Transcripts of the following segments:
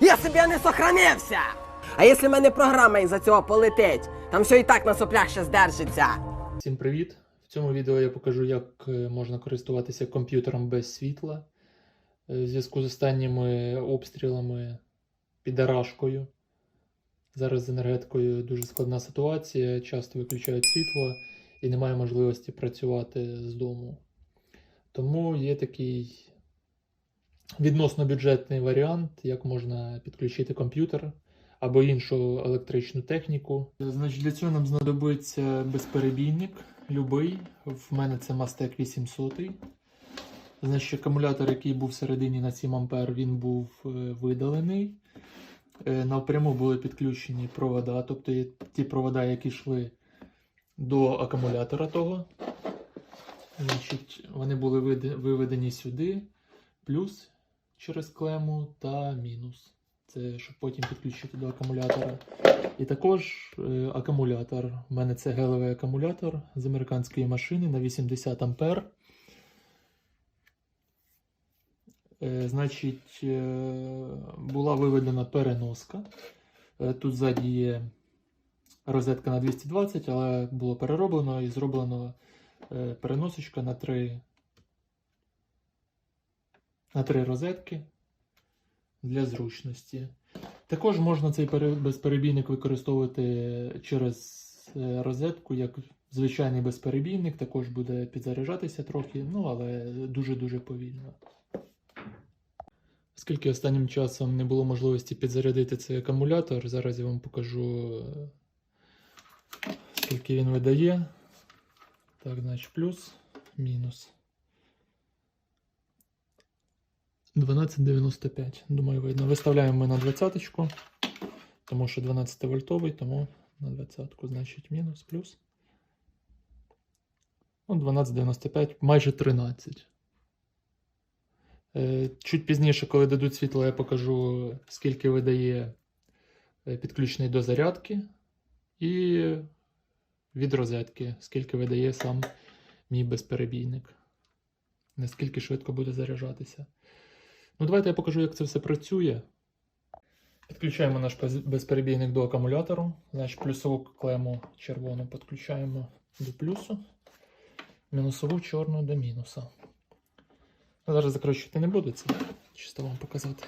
Я не сохранився. А якщо в мене програма із-за цього полетить, там все і так на соплях ще здержиться. Всім привіт! В цьому відео я покажу, як е, можна користуватися комп'ютером без світла е, в зв'язку з останніми обстрілами під Арашкою. Зараз з енергетикою дуже складна ситуація, часто виключають світло і немає можливості працювати з дому. Тому є такий відносно бюджетний варіант, як можна підключити комп'ютер або іншу електричну техніку. Значить, для цього нам знадобиться безперебійник, любий. В мене це Mastec 800. Значить, акумулятор, який був всередині на 7 А, він був е, видалений. Е, Напряму були підключені провода, тобто ті провода, які йшли до акумулятора того. Значить, вони були виведені сюди, плюс через клему та мінус. Це щоб потім підключити до акумулятора. І також е, акумулятор. У мене це гелевий акумулятор з американської машини на 80 А. Е, значить, е, була виведена переноска. Е, тут ззаді є розетка на 220, але було перероблено і зроблено е, переносочка на три, на три розетки для зручності. Також можна цей безперебійник використовувати через е, розетку як звичайний безперебійник, також буде підзаряджатися трохи, ну але дуже-дуже повільно. Оскільки останнім часом не було можливості підзарядити цей акумулятор, зараз я вам покажу, скільки він видає. Так, значить, плюс, мінус. 12,95. Думаю, видно. Виставляємо ми на 20-ку, тому що 12 вольтовий, тому на 20-ку, значить мінус, плюс. Ну, 12,95, майже 13. Е, Чуть пізніше, коли дадуть світло, я покажу, скільки видає е, підключений до зарядки, і від розетки, скільки видає сам мій безперебійник. Наскільки швидко буде заряджатися. Ну, давайте я покажу, як це все працює. Підключаємо наш безперебійник до акумулятору. Значить, плюсову клему червону підключаємо до плюсу, мінусову чорну до мінуса. Я Зараз закручувати не буду, це чисто вам показати.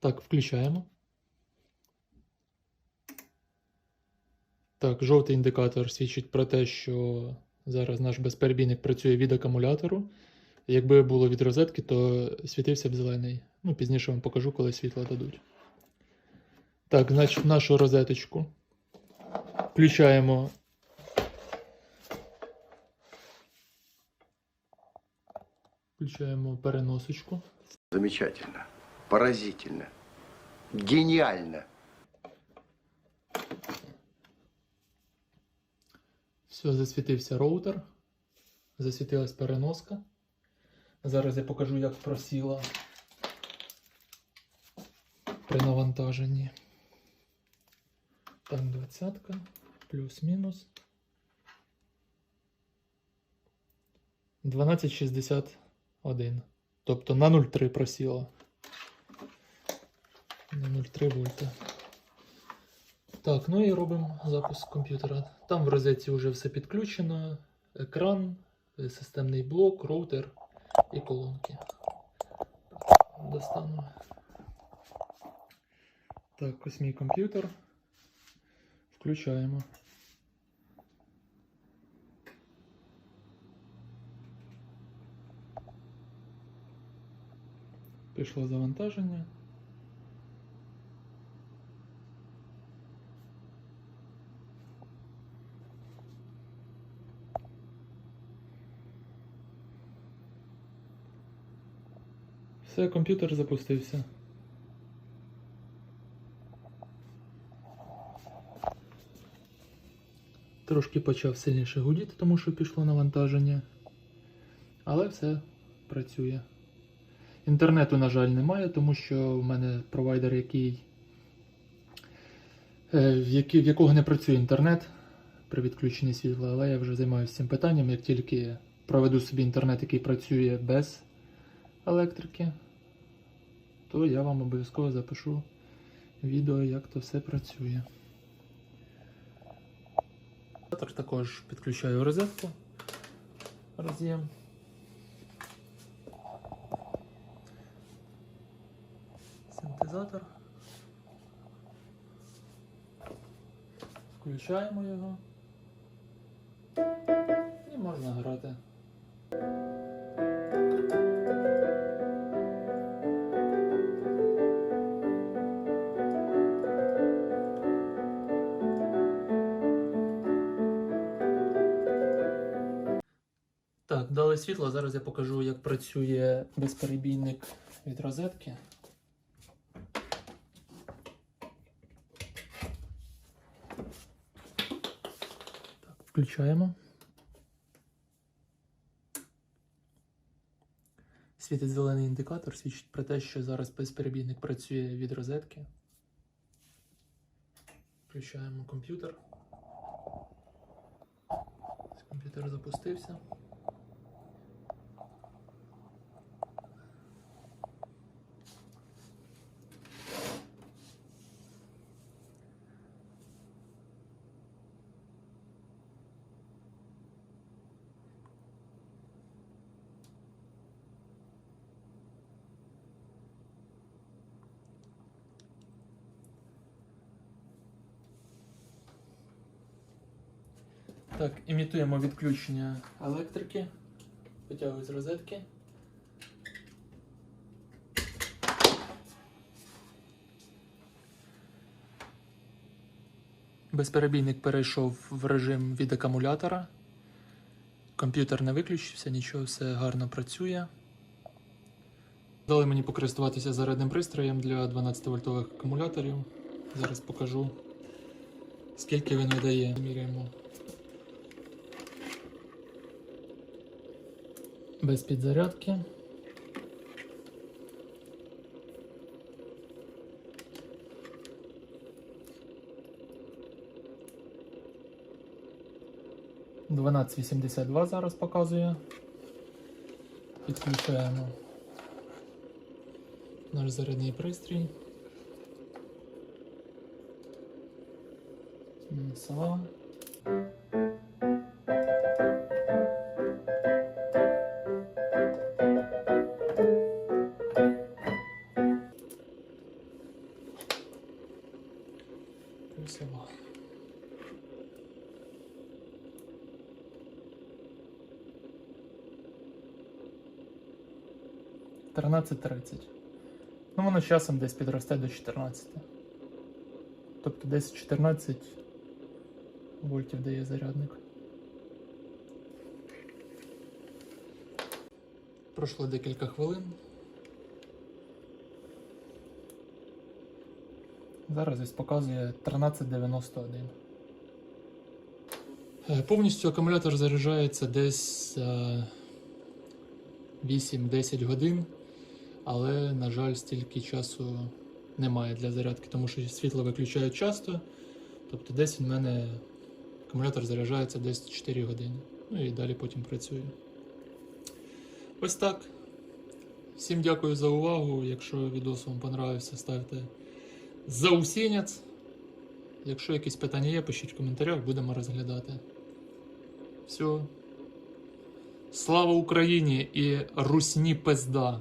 Так, включаємо. Так, жовтий індикатор свідчить про те, що зараз наш безперебійник працює від акумулятору. Якби було від розетки, то світився б зелений. Ну, пізніше вам покажу, коли світло дадуть. Так, значить, в нашу розеточку включаємо. Включаємо переносочку. Замечательно, поразительно, гениально. Все, засвітився роутер. Засвітилась переноска. Зараз я покажу, як просіла при навантаженні. Так, двадцятка, плюс-мінус. 1261. Тобто на 0,3 просіла. На 0,3 вольта. Так, ну і робимо запуск комп'ютера. Там в розетці вже все підключено: екран, е, системний блок, роутер і колонки. Достану. Так, ось мій комп'ютер. Включаємо. Пішло завантаження. Все, комп'ютер запустився. Трошки почав сильніше гудіти, тому що пішло навантаження. Але все працює. Інтернету, на жаль, немає, тому що в мене провайдер, який, е, в, якого не працює інтернет при відключенні світла, але я вже займаюся цим питанням. Як тільки проведу собі інтернет, який працює без електрики, то я вам обов'язково запишу відео, як то все працює. Так, також підключаю розетку. Роз'єм. Синтезатор. Включаємо його. І можна грати. Дали світло. Зараз я покажу, як працює безперебійник від розетки. Так, включаємо. Світить зелений індикатор, свідчить про те, що зараз безперебійник працює від розетки. Включаємо комп'ютер. Комп'ютер запустився. Так, імітуємо відключення електрики. Витягую з розетки. Безперебійник перейшов в режим від акумулятора. Комп'ютер не виключився, нічого, все гарно працює. Дали мені покористуватися зарядним пристроєм для 12 вольтових акумуляторів. Зараз покажу, скільки він видає. Міряємо. Без підзарядки. Дванадцять вісімдесят два зараз показує. Підключаємо наш зарядний пристрій. Мінусова. 13.30. Ну, воно з часом десь підросте до 14. Тобто десь 14 вольтів дає зарядник. Пройшло декілька хвилин. Зараз ось показує 1391. Е, повністю акумулятор заряджається десь е, 8-10 годин але, на жаль, стільки часу немає для зарядки, тому що світло виключають часто. Тобто десь в мене акумулятор заряджається десь 4 години. Ну і далі потім працює. Ось так. Всім дякую за увагу. Якщо відео вам понравився, ставте заусінець. Якщо якісь питання є, пишіть в коментарях, будемо розглядати. Все. Слава Україні і русні пизда!